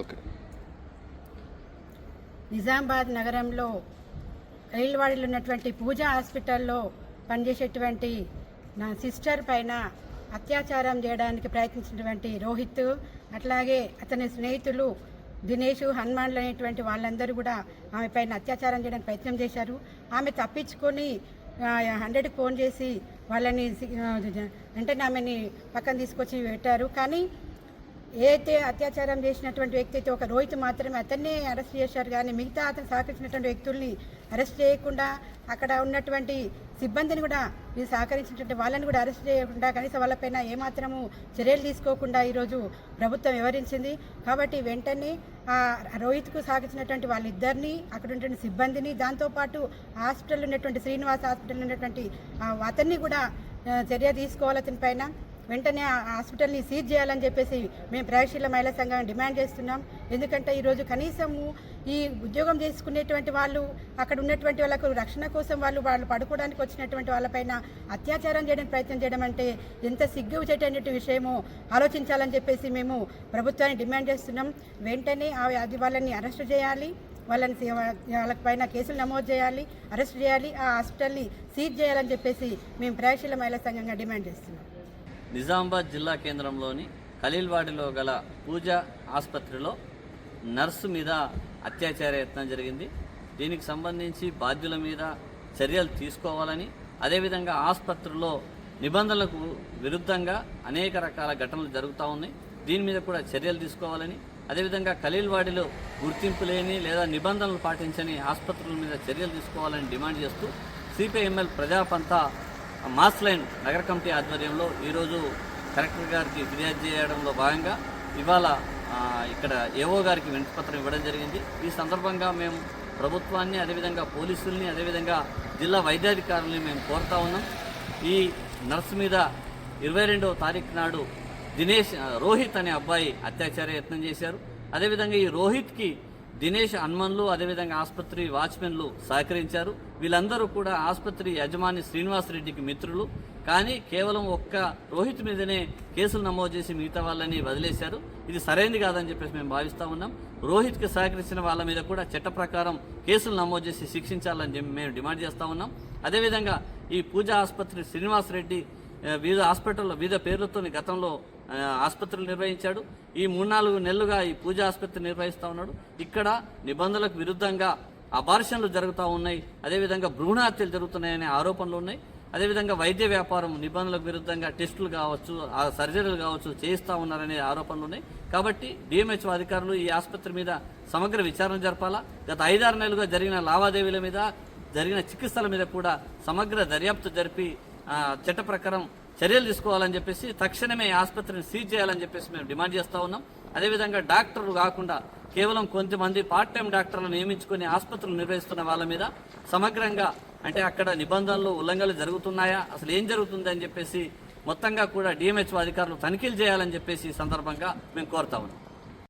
Okay. Nizamabad నగరంలో రైల్వాడిలో ఉన్నటువంటి పూజా హాస్పిటల్లో పనిచేసేటువంటి నా సిస్టర్ పైన అత్యాచారం చేయడానికి ప్రయత్నించినటువంటి రోహిత్ అట్లాగే అతని స్నేహితులు దినేష్ హనుమాన్లు అనేటువంటి వాళ్ళందరూ కూడా ఆమె పైన అత్యాచారం చేయడానికి ప్రయత్నం చేశారు. ఆమె తప్పించుకొని హండ్రెడ్కి ఫోన్ చేసి వాళ్ళని వెంటనే ఆమెని పక్కన తీసుకొచ్చి పెట్టారు. కానీ ఏదైతే అత్యాచారం చేసినటువంటి వ్యక్తి అయితే ఒక రోహిత్ మాత్రమే అతన్నే అరెస్ట్ చేశారు. కానీ మిగతా అతను సహకరించినటువంటి వ్యక్తుల్ని అరెస్ట్ చేయకుండా అక్కడ ఉన్నటువంటి సిబ్బందిని కూడా వీళ్ళు సహకరించినటువంటి వాళ్ళని కూడా అరెస్ట్ చేయకుండా కనీసం వాళ్ళపైన ఏమాత్రము చర్యలు తీసుకోకుండా ఈరోజు ప్రభుత్వం వివరించింది కాబట్టి వెంటనే ఆ రోహిత్కు సహకరించినటువంటి వాళ్ళిద్దరిని అక్కడ ఉన్నటువంటి సిబ్బందిని దాంతోపాటు హాస్పిటల్ ఉన్నటువంటి శ్రీనివాస్ హాస్పిటల్ ఉన్నటువంటి అతన్ని కూడా చర్య తీసుకోవాలి అతని పైన. వెంటనే ఆ హాస్పిటల్ని సీజ్ చేయాలని చెప్పేసి మేము ప్రయోగశీల మహిళా సంఘం డిమాండ్ చేస్తున్నాం. ఎందుకంటే ఈరోజు కనీసము ఈ ఉద్యోగం చేసుకునేటువంటి వాళ్ళు అక్కడ ఉన్నటువంటి వాళ్ళకు రక్షణ కోసం వాళ్ళు వాళ్ళు పడుకోవడానికి వచ్చినటువంటి వాళ్ళపైన అత్యాచారం చేయడానికి ప్రయత్నం చేయడం అంటే ఎంత సిగ్గు చేయటటువంటి విషయమో ఆలోచించాలని చెప్పేసి మేము ప్రభుత్వాన్ని డిమాండ్ చేస్తున్నాం. వెంటనే అది వాళ్ళని అరెస్ట్ చేయాలి. వాళ్ళని సే- వాళ్ళకి పైన కేసులు నమోదు చేయాలి అరెస్ట్ చేయాలి ఆ హాస్పిటల్ని సీజ్ చేయాలని చెప్పేసి మేము ప్రయోగశీల మహిళా సంఘంగా డిమాండ్ చేస్తున్నాం. నిజామాబాద్ జిల్లా కేంద్రంలోని ఖలీల్వాడిలో గల పూజ ఆసుపత్రిలో నర్సు మీద అత్యాచార యత్నం జరిగింది. దీనికి సంబంధించి బాధ్యుల మీద చర్యలు తీసుకోవాలని అదేవిధంగా ఆసుపత్రిలో నిబంధనలకు విరుద్ధంగా అనేక రకాల ఘటనలు జరుగుతూ ఉన్నాయి. దీని మీద కూడా చర్యలు తీసుకోవాలని అదేవిధంగా ఖలీల్వాడిలో గుర్తింపు లేని లేదా నిబంధనలు పాటించని ఆసుపత్రుల మీద చర్యలు తీసుకోవాలని డిమాండ్ చేస్తూ CPI ML Prajapantha mass line నగర కమిటీ ఆధ్వర్యంలో ఈరోజు కలెక్టర్ గారికి ఫిర్యాదు చేయడంలో భాగంగా ఇవాళ ఇక్కడ ఏఓ గారికి వినతిపత్రం ఇవ్వడం జరిగింది. ఈ సందర్భంగా మేము ప్రభుత్వాన్ని అదేవిధంగా పోలీసుల్ని అదేవిధంగా జిల్లా వైద్యాధికారుల్ని మేము కోరుతా ఉన్నాం. ఈ నర్సు మీద ఇరవై రెండవ తారీఖు నాడు దినేష్ రోహిత్ అనే అబ్బాయి అత్యాచార యత్నం చేశారు. అదేవిధంగా ఈ రోహిత్కి దినేష్ హన్మన్లు అదేవిధంగా ఆసుపత్రి వాచ్మెన్లు సహకరించారు. వీళ్ళందరూ కూడా ఆసుపత్రి యజమాని శ్రీనివాస్ రెడ్డికి మిత్రులు. కానీ కేవలం ఒక్క రోహిత్ మీదనే కేసులు నమోదు చేసి మిగతా వాళ్ళని వదిలేశారు. ఇది సరైనది కాదని చెప్పేసి మేము భావిస్తూ ఉన్నాం. రోహిత్కి సహకరించిన వాళ్ళ మీద కూడా చట్ట ప్రకారం కేసులు నమోదు చేసి శిక్షించాలని చెప్పి మేము డిమాండ్ చేస్తా ఉన్నాం. అదేవిధంగా ఈ పూజా ఆసుపత్రి శ్రీనివాస్ రెడ్డి వివిధ హాస్పిటల్లో వివిధ పేర్లతో గతంలో ఆసుపత్రులు నిర్వహించాడు. ఈ మూడు నాలుగు నెలలుగా ఈ పూజా ఆసుపత్రి నిర్వహిస్తూ ఉన్నాడు. ఇక్కడ నిబంధనలకు విరుద్ధంగా అబార్షన్లు జరుగుతూ ఉన్నాయి. అదేవిధంగా భ్రూణ హత్యలు జరుగుతున్నాయనే ఆరోపణలు ఉన్నాయి. అదేవిధంగా వైద్య వ్యాపారం నిబంధనలకు విరుద్ధంగా టెస్టులు కావచ్చు ఆ సర్జరీలు కావచ్చు చేయిస్తూ ఉన్నారనే ఆరోపణలు ఉన్నాయి. కాబట్టి డిఎంహెచ్ఓ అధికారులు ఈ ఆసుపత్రి మీద సమగ్ర విచారణ జరపాలా? గత ఐదారు నెలలుగా జరిగిన లావాదేవీల మీద జరిగిన చికిత్సల మీద కూడా సమగ్ర దర్యాప్తు జరిపి చట్ట ప్రకారం చర్యలు తీసుకోవాలని చెప్పేసి తక్షణమే ఆసుపత్రిని సీజ్ చేయాలని చెప్పేసి మేము డిమాండ్ చేస్తా ఉన్నాం. అదేవిధంగా డాక్టర్లు కాకుండా కేవలం కొంతమంది పార్ట్ టైం డాక్టర్లను నియమించుకుని ఆసుపత్రులు నిర్వహిస్తున్న వాళ్ళ మీద సమగ్రంగా అంటే అక్కడ నిబంధనలు ఉల్లంఘనలు జరుగుతున్నాయా అసలు ఏం జరుగుతుంది అని చెప్పేసి మొత్తంగా కూడా డిఎంహెచ్ఓ అధికారులు తనిఖీలు చేయాలని చెప్పేసి ఈ సందర్భంగా మేము కోరుతా ఉన్నాం.